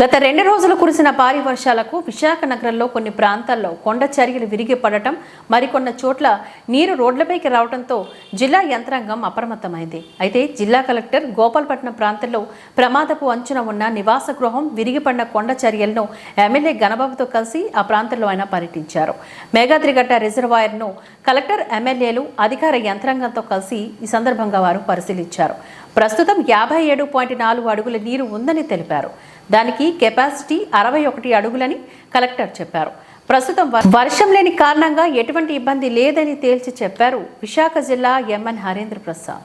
గత రెండు రోజులు కురిసిన భారీ వర్షాలకు విశాఖ నగరంలో కొన్ని ప్రాంతాల్లో కొండ చర్యలు విరిగి పడటం మరికొన్న చోట్ల నీరు రోడ్లపైకి రావడంతో జిల్లా యంత్రాంగం అప్రమత్తమైంది. అయితే జిల్లా కలెక్టర్ గోపాల్పట్నం ప్రాంతంలో ప్రమాదపు అంచున ఉన్న నివాస గృహం విరిగిపడిన కొండ చర్యలను ఎమ్మెల్యే గణబాబుతో కలిసి ఆ ప్రాంతంలో ఆయన పర్యటించారు. మేఘాద్రిగట్ట రిజర్వాయర్ను కలెక్టర్ ఎమ్మెల్యేలు అధికార యంత్రాంగంతో కలిసి ఈ సందర్భంగా వారు పరిశీలించారు. ప్రస్తుతం యాభై ఏడు పాయింట్ నాలుగు అడుగుల నీరు ఉందని తెలిపారు. దానికి కెపాసిటీ అరవై ఒకటి అడుగులని కలెక్టర్ చెప్పారు. ప్రస్తుతం వర్షం లేని కారణంగా ఎటువంటి ఇబ్బంది లేదని తేల్చి చెప్పారు విశాఖ జిల్లా ఎంఎన్ హరేంద్ర ప్రసాద్.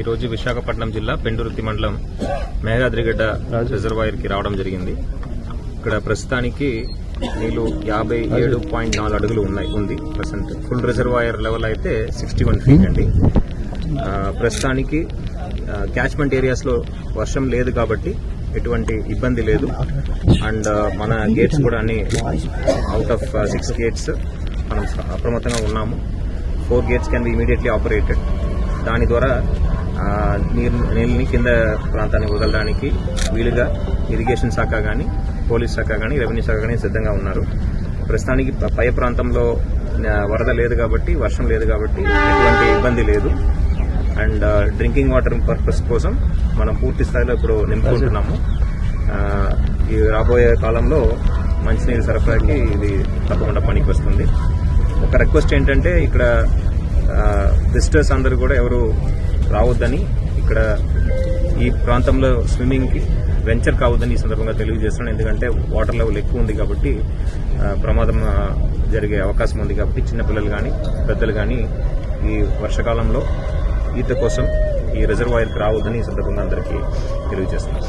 ఈరోజు విశాఖపట్నం జిల్లా పెండురుతి మండలం మేఘాద్రిగడ్డ రిజర్వాయర్కి రావడం జరిగింది. ఇక్కడ ప్రస్తుతానికి నీళ్ళు యాభై ఏడు పాయింట్ నాలుగు అడుగులు ఉన్నాయి ఉంది. ప్రజెంట్ ఫుల్ రిజర్వాయర్ లెవెల్ అయితే సిక్స్టీ వన్ ఫీట్ అండి. ప్రస్తుతానికి క్యాచ్మెంట్ ఏరియాస్లో వర్షం లేదు కాబట్టి ఎటువంటి ఇబ్బంది లేదు. అండ్ మన గేట్స్ కూడా అన్ని అవుట్ ఆఫ్ సిక్స్ గేట్స్ మనం అప్రమత్తంగా ఉన్నాము. Four gates can be immediately operated. దాని ద్వారా నీరు నీళ్ళని కింద ప్రాంతానికి వదలడానికి వీలుగా ఇరిగేషన్ శాఖ కానీ పోలీస్ శాఖ కానీ రెవెన్యూ శాఖ కానీ సిద్ధంగా ఉన్నారు. ప్రస్తుతానికి పై ప్రాంతంలో వరద లేదు కాబట్టి వర్షం లేదు కాబట్టి ఎటువంటి ఇబ్బంది లేదు. అండ్ డ్రింకింగ్ వాటర్ పర్పస్ కోసం మనం పూర్తి స్థాయిలో ఇప్పుడు నింపుకుంటున్నాము. ఈ రాబోయే కాలంలో మంచినీరు సరఫరాకి ఇది తప్పకుండా పనికి వస్తుంది ఒక రిక్వెస్ట్ ఏంటంటే ఇక్కడ విజిటర్స్ అందరూ కూడా ఎవరు రావద్దని ఇక్కడ ఈ ప్రాంతంలో స్విమ్మింగ్కి వెంచర్ కావద్దని ఈ సందర్భంగా తెలియజేస్తున్నాను. ఎందుకంటే వాటర్ లెవెల్ ఎక్కువ ఉంది కాబట్టి ప్రమాదం జరిగే అవకాశం ఉంది కాబట్టి చిన్నపిల్లలు కానీ పెద్దలు కానీ ఈ వర్షాకాలంలో ఈత కోసం ఈ రిజర్వాయర్కి రావద్దని ఈ సందర్భంగా అందరికీ తెలియజేస్తున్నాను.